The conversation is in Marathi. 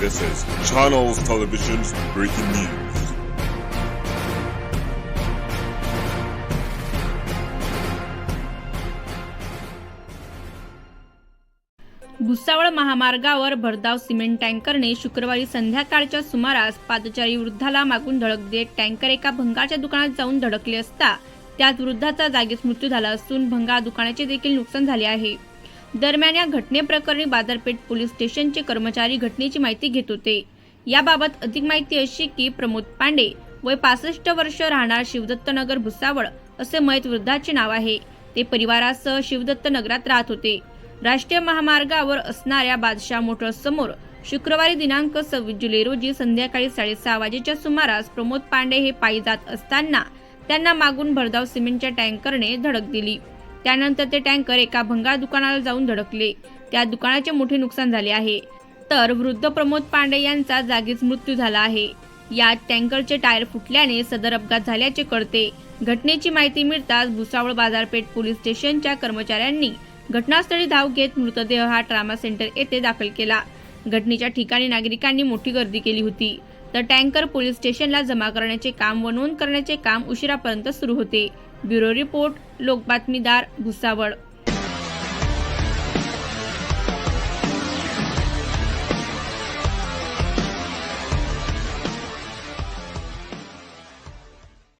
This is Channels Television's breaking news. Bhusawal महामार्गावर भरधाव सिमेंट टँकरने शुक्रवारी संध्याकाळच्या सुमारास पादचारी वृद्धाला मागून धडक देत टँकर एका भंगाच्या दुकानात जाऊन धडकले असता त्यात वृद्धाचा जागीच मृत्यू झाला असून भंगा दुकानाचे देखील नुकसान झाले आहे दरम्यान या घटनेप्रकरणी बाजारपेठ पोलीस स्टेशनचे कर्मचारी घटनेची माहिती घेत होते. याबाबत अधिक माहिती अशी की प्रमोद पांडे वय पासष्ट वर्ष राहणार शिवदत्तनगर भुसावळ असे मयत वृद्धाचे नाव आहे. ते परिवारासह शिवदत्त नगरात राहत होते. राष्ट्रीय महामार्गावर असणाऱ्या बादशाह मोटर्स समोर शुक्रवारी दिनांक सव्वीस जुलै रोजी संध्याकाळी साडेसहा वाजेच्या सुमारास प्रमोद पांडे हे पायी जात असताना त्यांना मागून भरधाव सिमेंटच्या टँकरने धडक दिली. त्यानंतर ते टँकर एका भंगार दुकानाला जाऊन धडकले. त्या दुकानाचे मोठे नुकसान झाले आहे. तर वृद्ध प्रमोद पांडे यांचा जागीच मृत्यू झाला आहे. यात टँकरचे टायर फुटल्याने सदर अपघात झाल्याचे कळते. घटनेची माहिती मिळताच भुसावळ बाजारपेठ पोलीस स्टेशनच्या कर्मचाऱ्यांनी घटनास्थळी धाव घेत मृतदेह हा ट्रामा सेंटर येथे दाखल केला. घटनेच्या ठिकाणी नागरिकांनी मोठी गर्दी केली होती. तर टँकर पोलीस स्टेशनला जमा करण्याचे काम व नोंद करण्याचे काम उशिरापर्यंत सुरू होते. ब्युरो रिपोर्ट लोकबातमीदार भुसावळ.